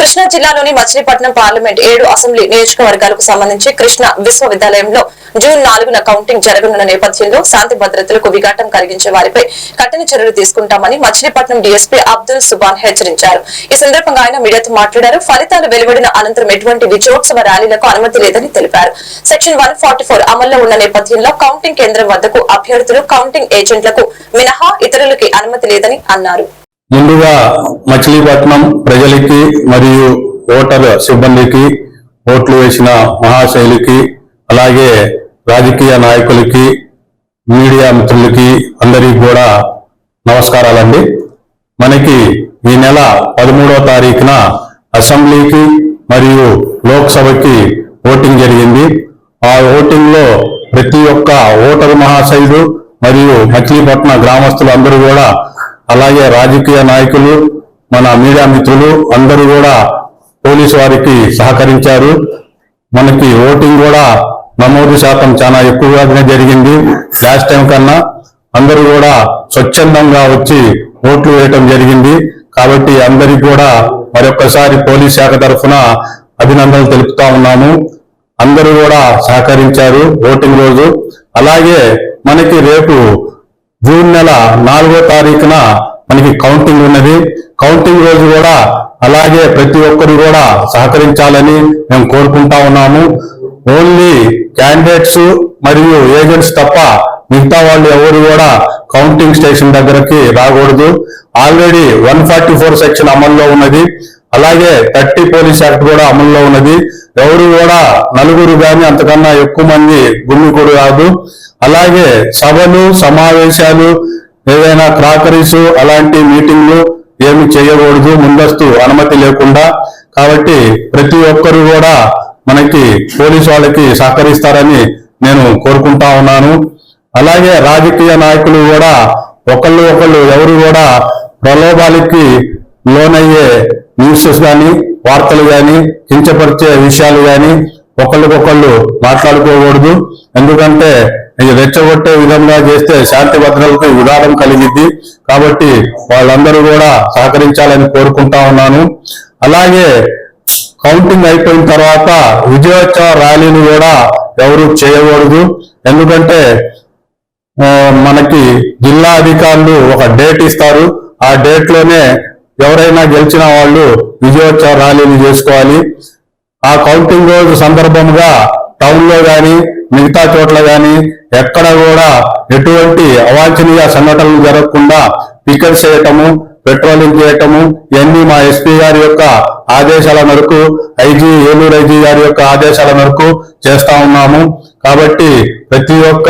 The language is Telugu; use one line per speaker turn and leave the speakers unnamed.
కృష్ణా జిల్లాలోని మచిలీపట్నం పార్లమెంట్ ఏడు అసెంబ్లీ నియోజకవర్గాలకు సంబంధించి కృష్ణా విశ్వవిద్యాలయంలో జూన్ నాలుగున కౌంటింగ్ జరగనున్న నేపథ్యంలో శాంతి భద్రతలకు విఘాటం కలిగించే వారిపై కఠిన చర్యలు తీసుకుంటామని మచిలీపట్నం డీఎస్పీ అబ్దుల్ సుబాన్ హెచ్చరించారు. ఈ సందర్భంగా ఆయన మీడియాతో మాట్లాడారు. ఫలితాలు వెలువడిన అనంతరం ఎటువంటి విజయోత్సవ ర్యాలీలకు అనుమతి లేదని తెలిపారు. సెక్షన్ వన్ అమల్లో ఉన్న నేపథ్యంలో కౌంటింగ్ కేంద్రం వద్దకు అభ్యర్థులు కౌంటింగ్ ఏజెంట్లకు మినహా ఇతరులకి అనుమతి లేదని అన్నారు.
ముందుగా మచిలీపట్నం ప్రజలకి మరియు ఓటర్ సిబ్బందికి ఓట్లు వేసిన మహాశైలికి అలాగే రాజకీయ నాయకులకి మీడియా మిత్రులకి అందరికీ కూడా నమస్కారాలండి. మనకి ఈ నెల పదమూడవ తారీఖున అసెంబ్లీకి మరియు లోక్సభకి ఓటింగ్ జరిగింది. ఆ ఓటింగ్లో ప్రతి ఒక్క ఓటరు మహాశైలు మరియు మచిలీపట్నం గ్రామస్తులు అందరూ కూడా అలాగే రాజకీయ నాయకులు మన మీడియా మిత్రులు అందరూ కూడా పోలీసు వారికి సహకరించారు. మనకి ఓటింగ్ కూడా నమోదు శాతం చాలా ఎక్కువగానే జరిగింది. లాస్ట్ టైం కన్నా అందరూ కూడా స్వచ్ఛందంగా వచ్చి ఓట్లు వేయటం జరిగింది. కాబట్టి అందరికి కూడా మరొకసారి పోలీస్ శాఖ తరఫున అభినందనలు తెలుపుతా ఉన్నాము. అందరూ కూడా సహకరించారు ఓటింగ్ రోజు. అలాగే మనకి రేపు జూన్ నెల నాలుగో తారీఖున మనకి కౌంటింగ్ ఉన్నది. కౌంటింగ్ రోజు కూడా అలాగే ప్రతి ఒక్కరు కూడా సహకరించాలని మేము కోరుకుంటా ఉన్నాము. ఓన్లీ క్యాండిడేట్స్ మరియు ఏజెంట్స్ తప్ప మిగతా వాళ్ళు ఎవరు కూడా కౌంటింగ్ స్టేషన్ దగ్గరకి రాకూడదు. Already one forty four section అమల్లో ఉన్నది. అలాగే థర్టీ పోలీస్ యాక్ట్ కూడా అమల్లో ఉన్నది. ఎవరు కూడా నలుగురు గాని అంతకన్నా ఎక్కువ మంది గుమ్మికూడు కాదు. అలాగే సభలు సమావేశాలు ఏదైనా క్రాకరీస్ అలాంటి మీటింగ్లు ఏమి చేయకూడదు ముందస్తు అనుమతి లేకుండా. కాబట్టి ప్రతి ఒక్కరు కూడా మనకి పోలీసు వాళ్ళకి సహకరిస్తారని నేను కోరుకుంటా ఉన్నాను. అలాగే రాజకీయ నాయకులు కూడా ఒకళ్ళు ఒకళ్ళు ఎవరు కూడా ప్రలోభాలకి లోనయ్యే న్యూసెస్ కానీ వార్తలు కానీ కించపరిచే విషయాలు కానీ ఒకళ్ళకొకళ్ళు మాట్లాడుకోకూడదు. ఎందుకంటే ఇది రెచ్చగొట్టే విధంగా చేస్తే శాంతి భద్రతలకు విఘాతం కలిగిద్ది. కాబట్టి వాళ్ళందరూ కూడా సహకరించాలని కోరుకుంటా ఉన్నాను. అలాగే కౌంటింగ్ అయిపోయిన తర్వాత విజయోత్సవ ర్యాలీని కూడా ఎవరు చేయకూడదు. ఎందుకంటే మనకి జిల్లా అధికారులు ఒక డేట్ ఇస్తారు. ఆ డేట్లోనే ఎవరైనా గెలిచిన వాళ్ళు విజయోత్సవ ర్యాలీని చేసుకోవాలి. ఆ కౌంటింగ్ రోజు సందర్భంగా టౌన్లో గాని మిగతా చోట్ల గాని ఎక్కడ కూడా ఎటువంటి అవాంఛనీయ సంఘటనలు జరగకుండా పికెట్స్ చేయటము పెట్రోలింగ్ చేయటము ఇవన్నీ మా ఎస్పీ గారి యొక్క ఆదేశాల మేరకు ఐజీ ఏలూరు ఐజీ గారి యొక్క ఆదేశాల మేరకు చేస్తా ఉన్నాము. కాబట్టి ప్రతి ఒక్క